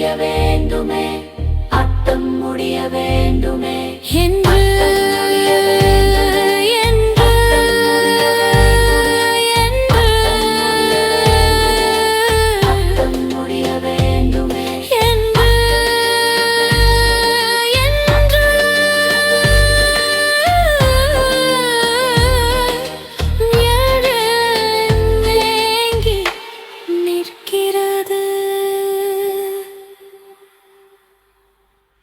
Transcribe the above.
முடிய வேண்டுமே. அட்டம் முடிய வேண்டுமே. என்று